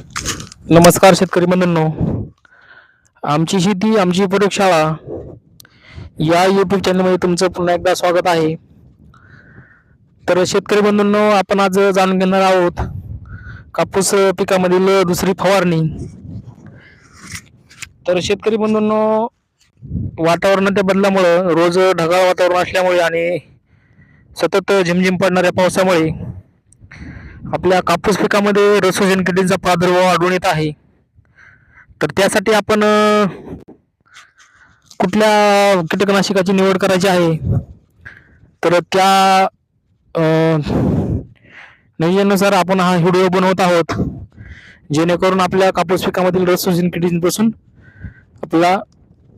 नमस्कार शेतकरी बंधूंनो. आमची शेती आमची प्रयोगशाळा या यूट्यूब चॅनलमध्ये तुमचं पुन्हा एकदा स्वागत आहे. तर शेतकरी बंधूंनो आपण आज जाणून घेणार आहोत कापूस पिकामधील दुसरी फवारणी. तर शेतकरी बंधूंनो वातावरणाच्या बदलामुळं रोज ढगाळ वातावरण असल्यामुळे आणि सतत झिमझिम पडणाऱ्या पावसामुळे आपल्या कापूस पिकामध्ये रसोजन किडींचा प्रादुर्भाव आढळून येत आहे. तर त्यासाठी आपण कुठल्या कीटकनाशकाची निवड करायची आहे? तर त्या अ, नियोजनानुसार आपण हा व्हिडिओ बनवत आहोत. जेणेकरून आपल्या कापूस पिकामधील रसोजन किडींपासून आपला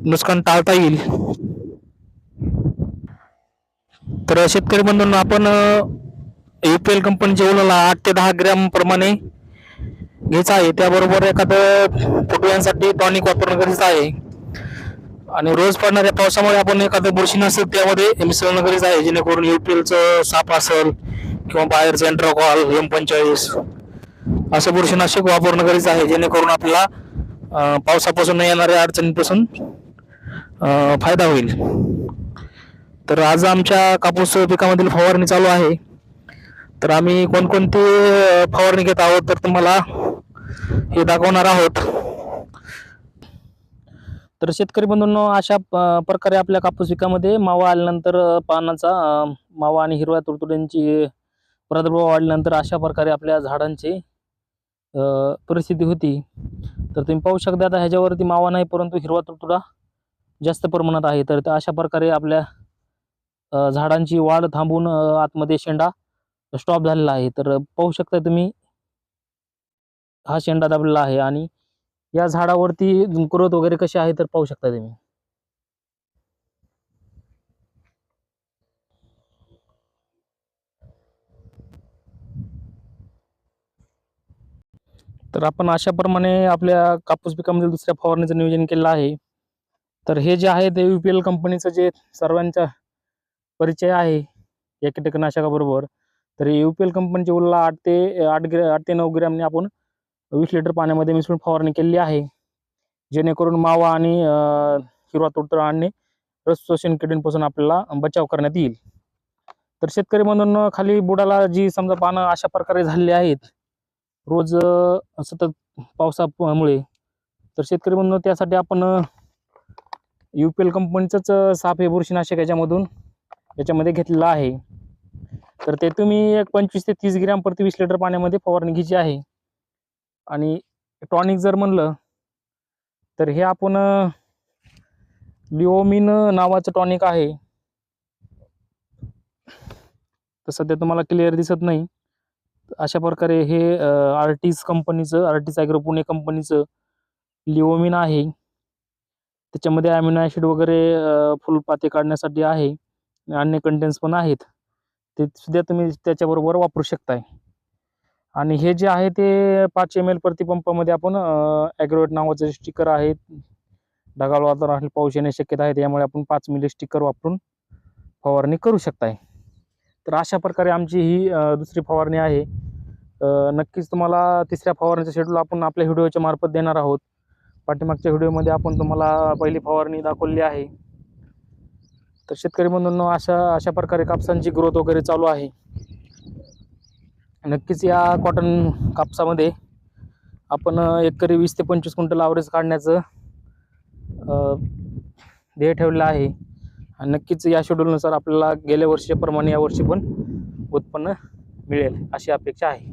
नुकसान टाळता येईल. तर शेतकरी बंधूंना आपण युपीएल कंपनीच्या उलाला आठ ते दहा ग्रॅम प्रमाणे घ्यायचं आहे. त्याबरोबर एखादं फुटव्यांसाठी टॉनिक वापरणं गरजेचं आहे. आणि रोज पडणाऱ्या पावसामुळे आपण एखादं बुरशीनाशक त्यामध्ये मिसळणं गरजेचं आहे. जेणेकरून युपीएलचं साप असेल किंवा बाहेरचं एंट्रोकॉल एम पंचेचाळीस असं बुरशीनाशक वापरणं गरजेचं आहे. जेणेकरून आपल्याला पावसापासून येणाऱ्या अडचणीपासून फायदा होईल. तर आज आमच्या कापूस पिकामधील फवारणी चालू आहे. तर आम्ही कोणकोणती फवारणी घेत आहोत तर तुम्हाला हे दाखवणार आहोत. तर शेतकरी बंधूंनो अशा प्रकारे आपल्या कापूस पिकामध्ये मावा आल्यानंतर पानाचा मावा आणि हिरव्या तुडतुड्यांची प्रादुर्भाव वाढल्यानंतर अशा प्रकारे आपल्या झाडांची परिस्थिती होती. तर तुम्ही पाहू शकता आता ह्याच्यावरती मावा नाही परंतु हिरवा तुडतुडा जास्त प्रमाणात आहे. तर त्या अशा प्रकारे आपल्या झाडांची वाढ थांबून आतमध्ये शेंडा स्टॉप झालेला आहे. तर पाहू शकता तुम्ही हा शेंडा दाबलेला आहे आणि या झाडावरती ग्रोथ वगैरे कशी आहे तर पाहू शकता तुम्ही. तर आपण अशाप्रमाणे आपल्या कापूस पिकामध्ये दुसऱ्या फवारणीचं नियोजन केलेलं आहे. तर हे जे आहे ते यू पी एल कंपनीचं जे सर्वांचा परिचय आहे या कीटकनाशकाबरोबर. तर युपीएल कंपनीचे उल्ला आठ ते आठ ग्रॅ आठ ते नऊ ग्रॅमने आपण वीस लिटर पाण्यामध्ये मिसळून फवारणी केलेली आहे. जेणेकरून मावा आणि हिरवा तुडतुडा आणि रस शोषण किडींपासून आपल्याला बचाव करण्यात येईल. तर शेतकरी म्हणून खाली बुडाला जी समजा पानं अशा प्रकारे झालेली आहेत रोज सतत पावसामुळे तर शेतकरी म्हणून त्यासाठी आपण यू पी एल कंपनीचंच साप हे बुरशीनाशक याच्यामधून याच्यामध्ये घेतलेलं आहे. तर ते तुम्ही एक पंचवीस ते तीस ग्रॅम प्रति वीस लिटर पाण्यामध्ये फवारणी घ्यायची आहे. आणि टॉनिक जर म्हणलं तर हे आपण लिओमिन नावाचं टॉनिक आहे. तर सध्या तुम्हाला क्लिअर दिसत नाही. अशा प्रकारे हे आर्टिस कंपनीचं आर्टिस ॲग्रो पुणे कंपनीचं लिओमिन आहे. त्याच्यामध्ये ॲमिनो ॲसिड वगैरे फुलपाते काढण्यासाठी आहे. अन्य कंटेन्स पण आहेत. ते सुद्धा तुम्ही त्याच्याबरोबर वापरू शकताय. आणि हे जे आहे ते पाच एम एल प्रतिपंपामध्ये आपण ॲग्रोवेट नावाचं स्टिकर आहे ढगाळ वातावरण पाऊस येण्याची शक्यता आहे त्यामुळे आपण पाच मिली स्टिकर वापरून फवारणी करू शकताय. तर अशा प्रकारे आमची ही दुसरी फवारणी आहे. नक्कीच तुम्हाला तिसऱ्या फवारणीचं शेड्यूल आपण आपल्या व्हिडिओच्या मार्फत देणार आहोत. पाठीमागच्या व्हिडिओमध्ये आपण तुम्हाला पहिली फवारणी दाखवली आहे. तर शेतकरी बंधूंनो अशा अशा प्रकारे कापसांची ग्रोथ वगैरे चालू आहे. नक्कीच या कॉटन कापसामध्ये आपण एकरी वीस ते पंचवीस क्विंटल आवरेज काढण्याचं ध्येय ठेवलेलं आहे. आणि नक्कीच या शेड्यूलनुसार आपल्याला गेल्या वर्षीप्रमाणे यावर्षी पण उत्पन्न मिळेल अशी अपेक्षा आहे.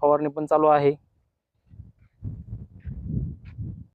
फवारणी पण चालू आहे.